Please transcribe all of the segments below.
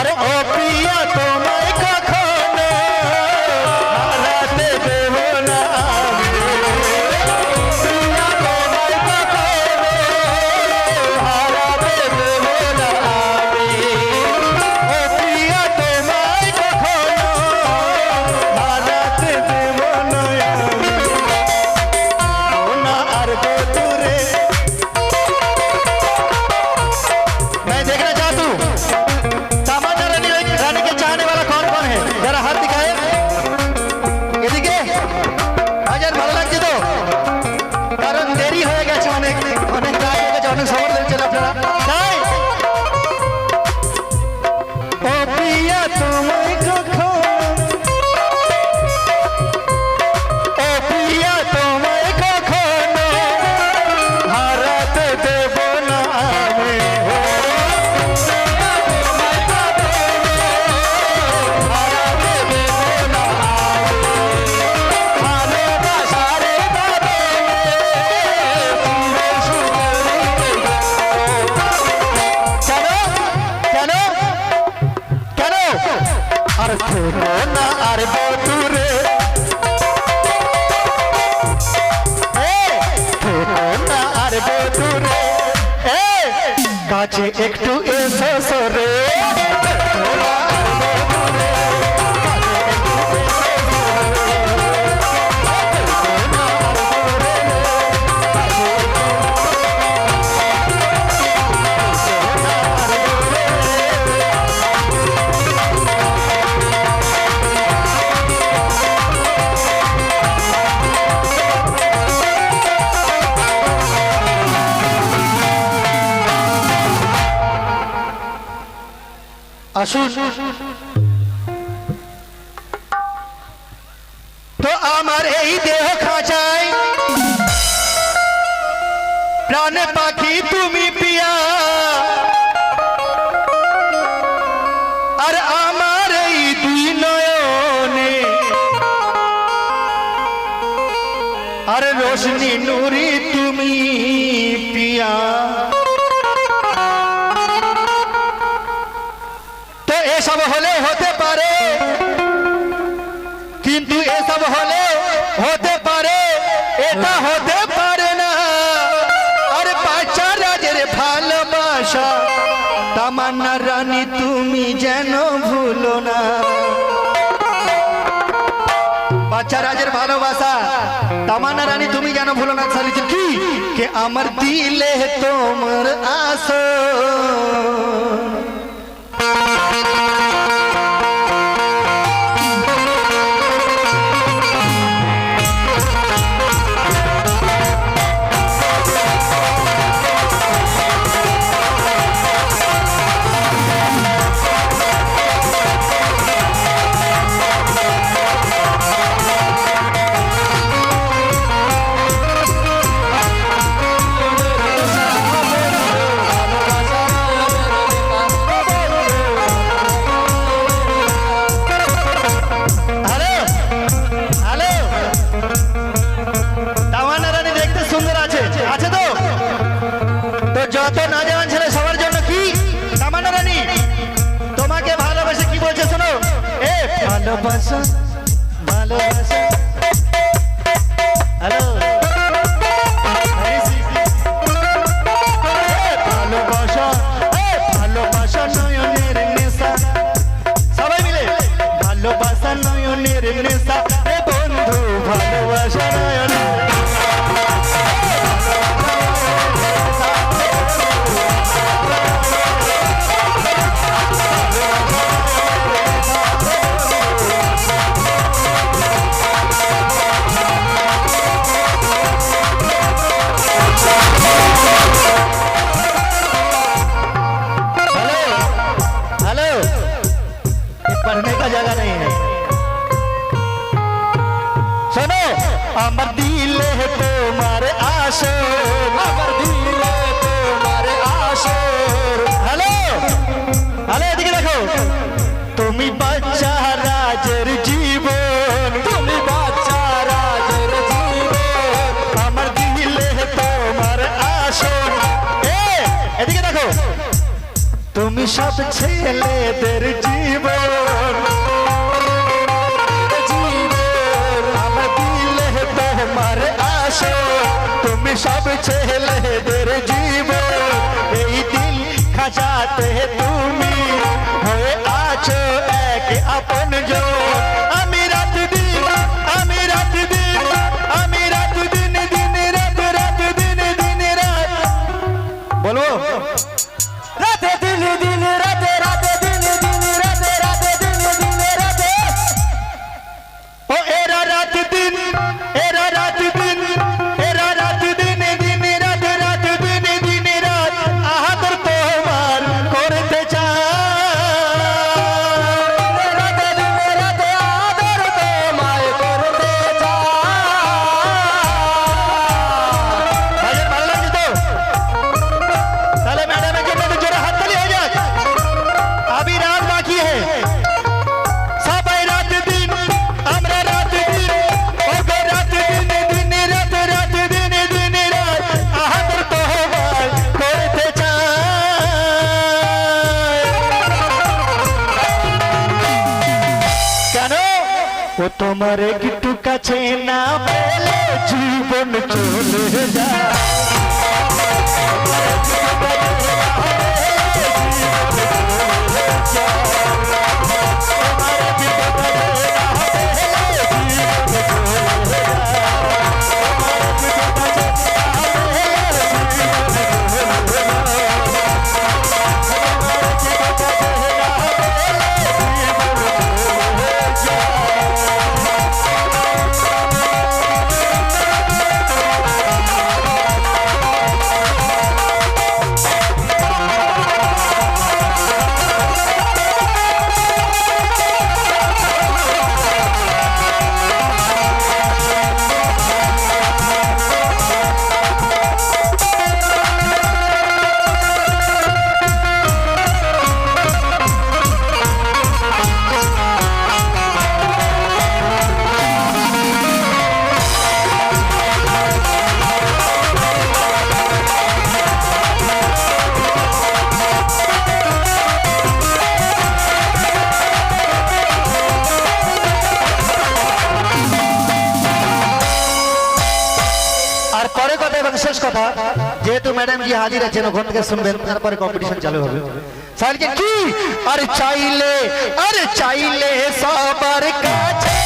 अरे ओ কাছে একটু আসুন। তো আমার এই দেহ খাঁচায় প্রাণ পাখি তুমি পিয়া। আর আমার এই দুই নয়নে আর রোশনি নুরি তুমি পিয়া। হতে পারে। কিন্তু এসব হলে হতে পারে, এটা হতে পারে না। আর বাচ্চা রাজের ভালোবাসা, তামান্না রানী, তুমি যেন ভুলো না। বাচ্চা রাজের ভালোবাসা, তামান্না রানী, তুমি যেন ভুলো না। চালিয়েছেন কি? কে আমার দিলে তোমার আস ভালোবাসা ভালোবাসা আমার দিলে তোমার আসর আমার দিলে তোমার আসর হ্যালো? হ্যালো, এদিকে দেখো। তুমি বাচ্চা রাজের জীবন। তুমি বাচ্চা রাজের জীবন। আমার দিলে তোমার আসন এ, এদিকে দেখো। তুমি সব ছেলেদের জীবন। সব ছেলেদের ও তোমার একটু কাছে না পেলে জীবন চলে যায়। আর পরে কথা এবং শেষ কথা, যেহেতু ম্যাডাম জি হাজির আছেন, ওখান থেকে শুনবেন, তারপরে কম্পিটিশন চালু হবে। সালকে কি? আরে চাইলে আরে চাইলে সবার কাছে,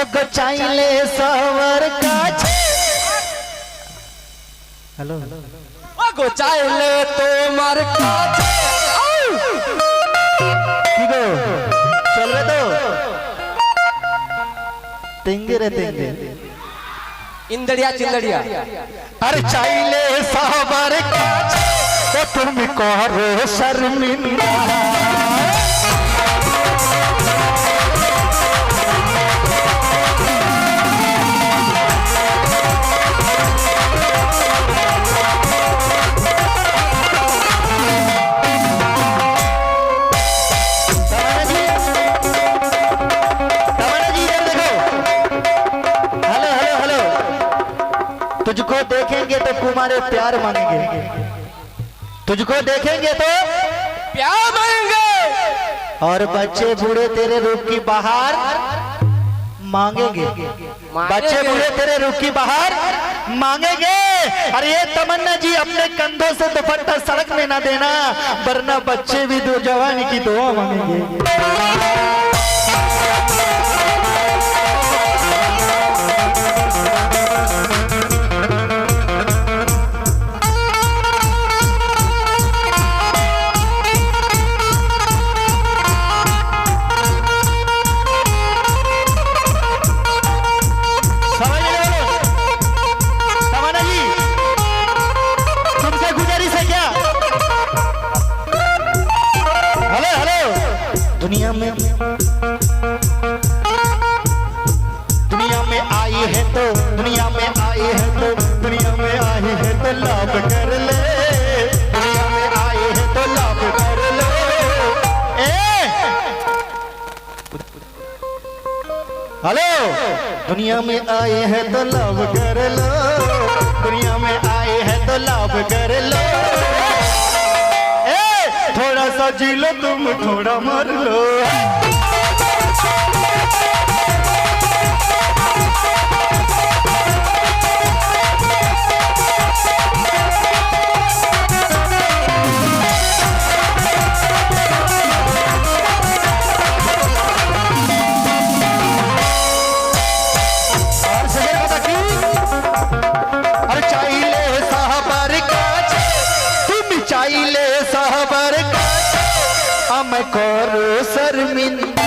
ওগো চাইলে সবার কাছে। হ্যালো। ওগো চাইলে তোমার কাছে। কি গো? চলবে তো? তেঙ্গে রে তেঙ্গে ইন্দড়িয়া চিন্দড়িয়া আরে চাইলে সবার কাছে ও তুমি করো तुझको देखेंगे तो तुम्हारे प्यार मांगेंगे तुझको देखेंगे तो प्यार मांगेंगे और बच्चे बूढ़े तेरे रूप की बाहर मांगेंगे। बच्चे बूढ़े तेरे रूप की बाहर मांगेंगे। अरे ये तमन्ना जी अपने कंधों से दुपट्टा सड़क में ना देना वरना बच्चे भी दो जवानी की दुआ मांगेंगे। दुनिया में। दुनिया में आई है तो दुनिया में आई है तो दुनिया में आई है तो लाभ कर ले। दुनिया में आई है तो लाभ कर ले। ए! हेलो! दुनिया में आए हैं तो लाभ कर लो। दुनिया में आए हैं तो लाभ कर लो। थोड़ा सा जी लो तुम थोड़ा मर लो। করো শর্মিন্দা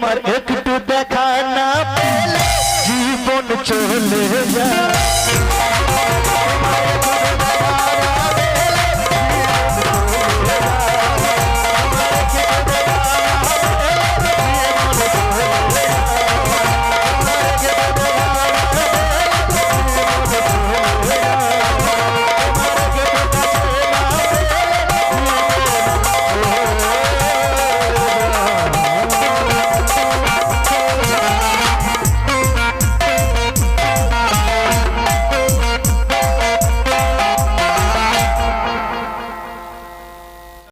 তোমার একটু দেখা না পেলে জীবন চলে যায়।